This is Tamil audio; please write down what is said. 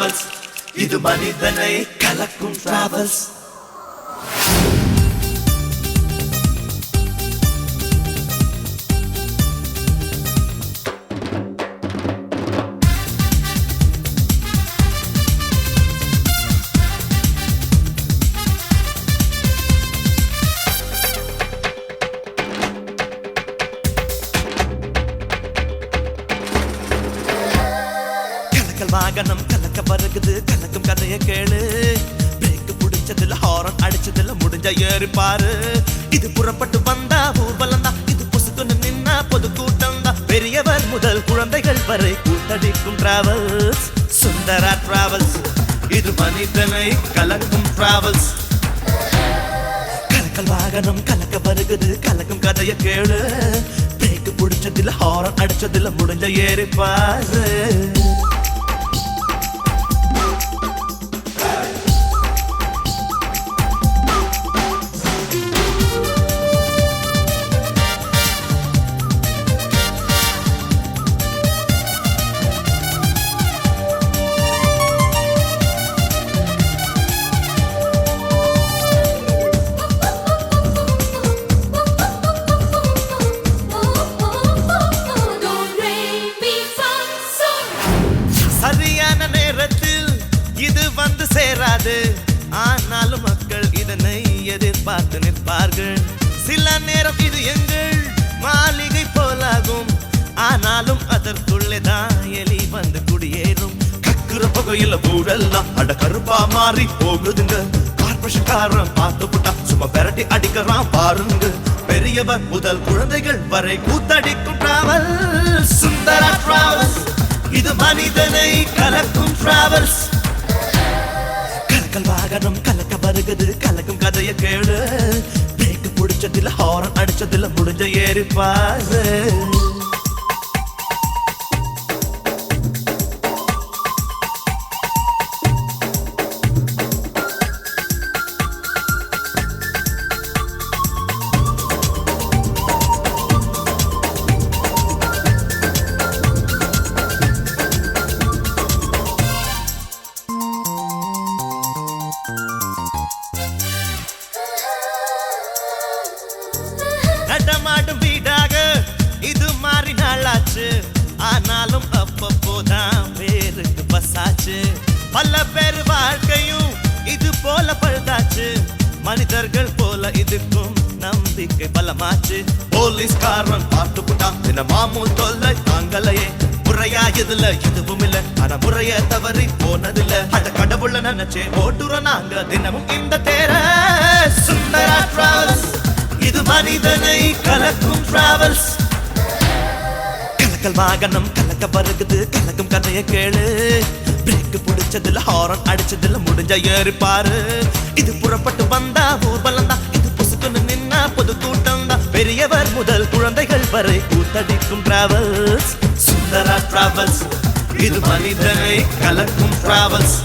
டிராவல்ஸ் இது மனிதனை கலக்கும் டிராவல்ஸ் வாகனம் கலக்க வருகுது கலக்கும் கதைய கேளு. பிரேக்கு புடிச்சதுல ஹாரன் அடிச்சதுல முடிஞ்ச ஏறி பாரு. இது புறப்பட்டு வந்தா ஊர்வலம் தான் இது புசுக்குன்னு நின்னா பொது கூட்டம் தான். பெரியவர் முதல் குழந்தைகள் வரை கூட்டடிக்கும் டிராவல்ஸ் சுந்தரா டிராவல்ஸ் இது மனிதனை கலக்கும் டிராவல்ஸ் கலக்கல் வாகனம் கலக்க வருகுது கலக்கும் கதைய கேளு. பிரேக்கு புடிச்சதுல ஹாரன் அடிச்சதுல முடிஞ்ச ஏறி பாரு. சேராது ஆனாலும் மக்கள் இதனை எதிர்பார்த்து நிற்பார்கள். சில நேரம் இது எங்கள் மாளிகை போலாகும். ஆனாலும் அதற்குள்ளே தான் எலி வந்து குடியேறும். கக்குற புகையில ஊழல்லாம் அட கருப்பா மாறி போகுதுங்க. கார்பரேஷன் காரன் பார்த்து புட்டா சும்மா பெரட்டி அடிக்கிறான் பாருங்க. பெரியவர் முதல் குழந்தைகள் வரை கூத்தடிக்கும் டிராவல் சுந்தரா டிராவல்ஸ் இது மனிதனை கலக்கும் டிராவல்ஸ் ஹாரன் முடிஞ்ச ஏறி பாடும் வீடாக. இது மாறி நாளாச்சு. ஆனாலும் அப்பப்போதான் பேருக்கு பசாச்சு பல பேர் வாழ்க்கையும் இது போல பழுதாச்சு. மனிதர்கள் போல இதுக்கும் நம்பிக்கை பலமாச்சு. போலீஸ்காரன் பார்த்து போட்டான் தின மாமூல் தொல்லை தாங்கலையே. முறையா இதுல எதுவும் இல்ல. ஆனா முறைய தவறி போனதில்ல. அட கடவுள நினைச்சே ஓட்டுற நாங்க தினமும் இந்த தேர. சுந்தரா டிராவல்ஸ் இது மனிதனை கலக்கும் டிராவல்ஸ் கலக்கல் வாகனம் கலக்க வருகுது கலக்கும் கதைய கேளு. பிரேக் பிடிச்சதுல ஹாரன் அடிச்சதுல முடிஞ்ச ஏறி பாரு. இது புறப்பட்டு வந்தா ஊர்வலம் தான் இது புசுக்குன்னு நின்னா பொது கூட்டம் தான். பெரியவர் முதல் குழந்தைகள் வரை கூத்தடிக்கும் டிராவல்ஸ் சுந்தரா டிராவல்ஸ் இது மனிதனை கலக்கும் டிராவல்ஸ்